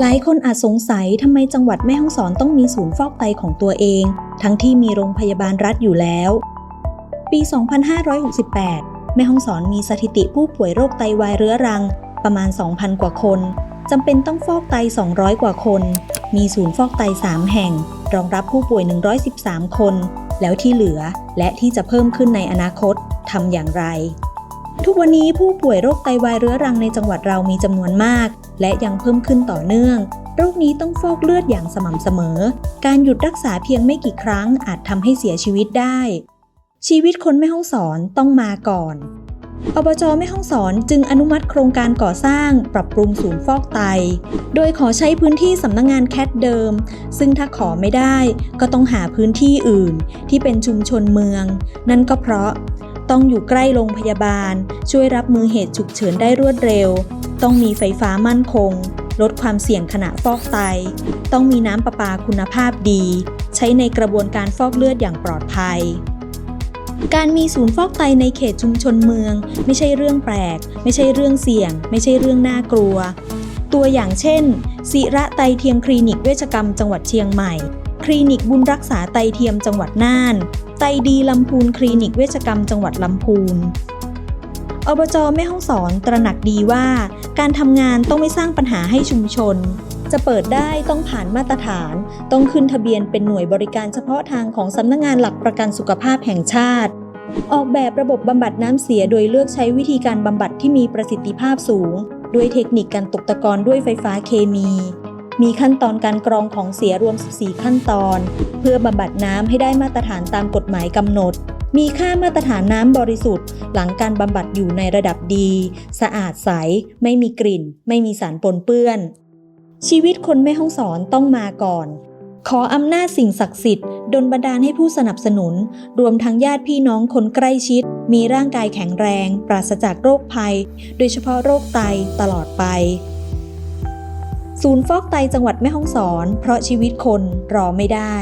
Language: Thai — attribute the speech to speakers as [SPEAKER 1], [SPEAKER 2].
[SPEAKER 1] หลายคนอาจสงสัยทำไมจังหวัดแม่ฮ่องสอนต้องมีศูนย์ฟอกไตของตัวเอง ทั้งที่มีโรงพยาบาลรัฐอยู่แล้ว ปี 2568 แม่ฮ่องสอนมีสถิติผู้ป่วยโรคไตวายเรื้อรัง ประมาณ 2,000 กว่าคนจำเป็นต้องฟอกไต 200 กว่าคน มีศูนย์ฟอกไต 3 แห่ง รองรับผู้ป่วย 113 คน แล้วที่เหลือและที่จะเพิ่มขึ้นในอนาคตทำอย่างไร ทุกวันนี้ผู้ป่วยโรคไตวายเรื้อรังในจังหวัดเรามีจำนวนมาก และยังเพิ่มขึ้นต่อเนื่อง โรคนี้ต้องฟอกเลือดอย่างสม่ำเสมอ การหยุดรักษาเพียงไม่กี่ครั้งอาจทำให้เสียชีวิตได้ ชีวิตคนแม่ห้องสอนต้องมาก่อนอบจแม่ห้องสอนจึงอนุมัติโครงการก่อสร้าง ปรับปรุงศูนย์ฟอกไต โดยขอใช้พื้นที่สำนักงงานแคทเดิม ซึ่งถ้าขอไม่ได้ก็ต้องหาพื้นที่อื่น ที่เป็นชุมชนเมือง นั่นก็เพราะ ต้องอยู่ใกล้โรงพยาบาล ช่วยรับมือเหตุฉุกเฉินได้รวดเร็ว ต้องมีไฟฟ้ามั่นคง ลดความเสี่ยงขณะฟอกไต ต้องมีน้ำประปาคุณภาพดี ใช้ในกระบวนการฟอกเลือดอย่างปลอดภัยการมีศูนย์ฟอกไตในเขตชุมชนเมือง ไม่ใช่เรื่องแปลก ไม่ใช่เรื่องเสี่ยง ไม่ใช่เรื่องน่ากลัว ตัวอย่างเช่นศิระไตเทียมคลินิกเวชกรรมจังหวัดเชียงใหม่ คลินิกบุญรักษาไตเทียมจังหวัดน่าน ไตดีลำพูนคลินิกเวชกรรมจังหวัดลำพูนอบจแม่ฮ่องสอนตระหนักดีว่า การทำงานต้องไม่สร้างปัญหาให้ชุมชน จะเปิดได้ต้องผ่านมาตรฐาน ต้องขึ้นทะเบียนเป็นหน่วยบริการเฉพาะทางของสำนักงงานหลักประกันสุขภาพแห่งชาติ ออกแบบระบบบำบัดน้ำเสียโดยเลือกใช้วิธีการบำบัดที่มีประสิทธิภาพสูง ด้วยเทคนิคการตกตะกอนด้วยไฟฟ้าเคมี มีขั้นตอนการกรองของเสียรวม 14 ขั้นตอน เพื่อบำบัดน้ำให้ได้มาตรฐานตามกฎหมายกำหนด มีค่ามาตรฐานน้ำบริสุทธิ์ หลังการบำบัดอยู่ในระดับดี สะอาดใส ไม่มีกลิ่น ไม่มีสารปนเปื้อน ชีวิตคนแม่ห้องสอนต้องมาก่อน ขออำนาจสิ่งศักดิ์สิทธิ์ดลบันดาลให้ผู้สนับสนุน รวมทั้งญาติพี่น้องคนใกล้ชิด มีร่างกายแข็งแรง ปราศจากโรคภัย โดยเฉพาะโรคไตตลอดไป ศูนย์ฟอกไตจังหวัดแม่ฮ่องสอน เพราะชีวิตคนรอไม่ได้